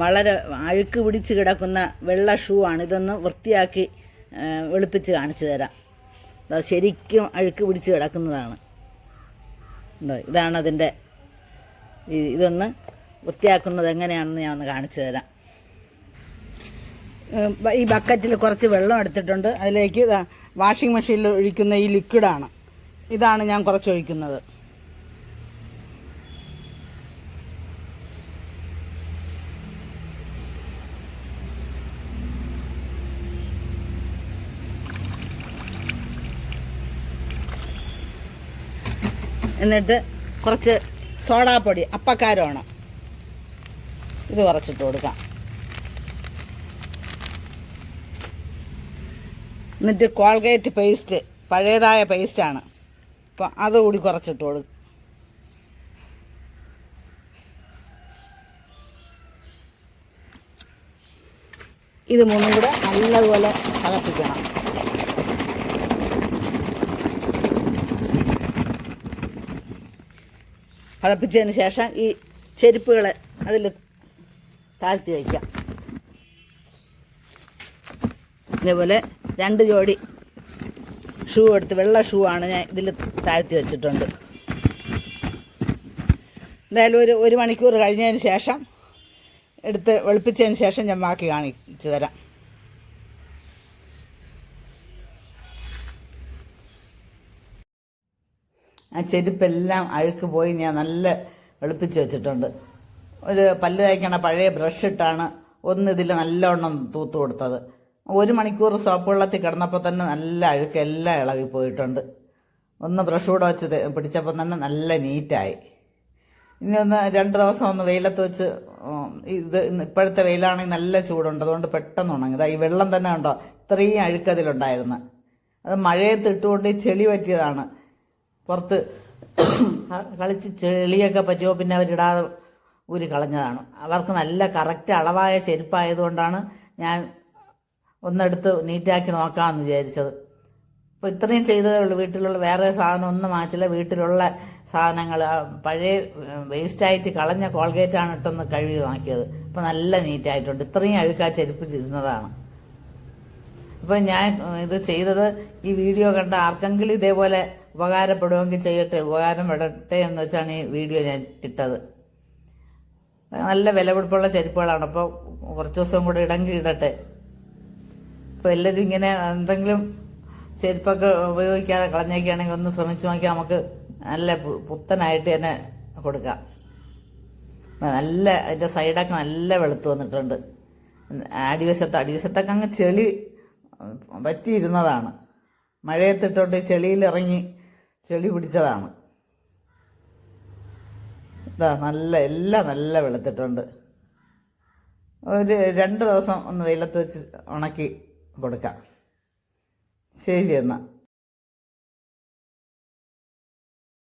വളരെ അഴുക്ക് പിടിച്ച് കിടക്കുന്ന വെള്ള ഷൂ ആണ്. ഇതൊന്ന് വൃത്തിയാക്കി വെളുപ്പിച്ച് കാണിച്ചു തരാം. അത് ശരിക്കും അഴുക്ക് പിടിച്ച് കിടക്കുന്നതാണ്. ഉണ്ടോ ഇതാണ് അതിന്റെ ഇതൊന്ന് വൃത്തിയാക്കുന്നത് എങ്ങനെയാണെന്ന് ഞാൻ ഒന്ന് കാണിച്ചു തരാം. ഈ ബക്കറ്റിൽ കുറച്ച് വെള്ളം എടുത്തിട്ടുണ്ട്. അതിലേക്ക് വാഷിംഗ് മെഷീനിൽ ഒഴിക്കുന്ന ഈ ലിക്വിഡാണ്. ഇതാണ് ഞാൻ കുറച്ച് ഒഴിക്കുന്നത് എന്നിട്ട് കുറച്ച് സോഡാപ്പൊടി അപ്പക്കാരമാണ് ഇത് കുറച്ചിട്ട് കൊടുക്കാം. എന്നിട്ട് കോൾഗേറ്റ് പേസ്റ്റ് പഴയതായ പേസ്റ്റാണ്. അപ്പം അതുകൂടി കുറച്ചിട്ട് കൊടുക്കും ഇത് മൂന്നും കൂടെ നല്ലതുപോലെ തിളപ്പിക്കണം. തിളപ്പിച്ചതിന് ശേഷം ഈ ചെരുപ്പുകൾ അതിൽ താഴ്ത്തി വയ്ക്കാം ഇതേപോലെ രണ്ട് ജോഡി ഷൂ എടുത്ത് വെള്ള ഷൂ ആണ് ഞാൻ ഇതിൽ താഴ്ത്തി വെച്ചിട്ടുണ്ട്. എന്തായാലും ഒരു ഒരു മണിക്കൂർ കഴിഞ്ഞതിന് ശേഷം എടുത്ത് വെളുപ്പിച്ചതിന് ശേഷം ഞാൻ ബാക്കി കാണിച്ചു തരാം. ആ ചെരുപ്പെല്ലാം അഴുക്ക് പോയി ഞാൻ നല്ല വെളുപ്പിച്ച് വെച്ചിട്ടുണ്ട്. ഒരു പല്ല് തേക്കണ പഴയ ബ്രഷ് ഇട്ടാണ് ഒന്ന് ഇതിൽ നല്ലവണ്ണം തൂത്ത് കൊടുത്തത്. ഒരു മണിക്കൂർ സോപ്പ് വെള്ളത്തിൽ കിടന്നപ്പോൾ തന്നെ നല്ല അഴുക്ക് എല്ലാം ഇളകി പോയിട്ടുണ്ട്. ഒന്ന് ബ്രഷ് കൂടെ വെച്ച് പിടിച്ചപ്പോൾ തന്നെ നല്ല നീറ്റായി. ഇനി ഒന്ന് രണ്ട് ദിവസം ഒന്ന് വെയിലത്ത് വെച്ച് ഇത് ഇപ്പോഴത്തെ വെയിലാണെങ്കിൽ നല്ല ചൂടുണ്ട്. അതുകൊണ്ട് പെട്ടെന്ന് ഉണങ്ങി. ഈ വെള്ളം തന്നെ ഉണ്ടോ ഇത്രയും അഴുക്കതിലുണ്ടായിരുന്നു അത് മഴയത്ത് ഇട്ടുകൊണ്ട് ചെളി പറ്റിയതാണ്. പുറത്ത് കളിച്ച് ചെളിയൊക്കെ പറ്റുമോ പിന്നെ അവരിടാതെ ഊരി കളഞ്ഞതാണ്. അവർക്ക് നല്ല കറക്റ്റ് അളവായ ചെരുപ്പായതുകൊണ്ടാണ് ഞാൻ ഒന്നെടുത്ത് നീറ്റാക്കി നോക്കാമെന്ന് വിചാരിച്ചത്. അപ്പോൾ ഇത്രയും ചെയ്തതേ ഉള്ളൂ. വീട്ടിലുള്ള വേറെ സാധനം ഒന്നും മാച്ചില്ല വീട്ടിലുള്ള സാധനങ്ങൾ പഴയ വേസ്റ്റായിട്ട് കളഞ്ഞ കോൾഗേറ്റാണ് ഇട്ടൊന്ന് കഴുകി നോക്കിയത്. അപ്പോൾ നല്ല നീറ്റായിട്ടുണ്ട്. ഇത്രയും അഴുക്കാ ചെരുപ്പ് ഇരുന്നതാണ്. അപ്പോൾ ഞാൻ ഇത് ചെയ്തത് ഈ വീഡിയോ കണ്ട ആർക്കെങ്കിലും ഇതേപോലെ ഉപകാരപ്പെടുമെങ്കിൽ ചെയ്യട്ടെ ഉപകാരം പെടട്ടെ എന്ന് വെച്ചാണ് ഈ വീഡിയോ ഞാൻ ഇട്ടത്. നല്ല വിലപിടിപ്പുള്ള ചെരുപ്പുകളാണ്. അപ്പോൾ കുറച്ച് ദിവസം കൂടെ ഇടങ്കിൽ ഇടട്ടെ അപ്പോൾ എല്ലാവരും ഇങ്ങനെ എന്തെങ്കിലും ചെരുപ്പൊക്കെ ഉപയോഗിക്കാതെ കളഞ്ഞേക്കുകയാണെങ്കിൽ ഒന്ന് ശ്രമിച്ചു നോക്കിയാൽ നമുക്ക് നല്ല പുത്തനായിട്ട് തന്നെ കൊടുക്കാം. നല്ല അതിന്റെ സൈഡൊക്കെ നല്ല വെളുത്ത് വന്നിട്ടുണ്ട്. അടിവശത്ത് അടിവശത്തൊക്കെ അങ്ങ് ചെളി പറ്റിയിരുന്നതാണ്. മഴയത്തിട്ടോട്ട് ചെളിയിലിറങ്ങി ചെളി പിടിച്ചതാണ്. ഇതാ നല്ല എല്ലാം നല്ല വെളുത്തിട്ടുണ്ട്. ഒരു രണ്ട് ദിവസം ഒന്ന് വെയിലത്ത് വെച്ച് ഉണക്കി കൊടുക്കാം. ശരി എന്നാൽ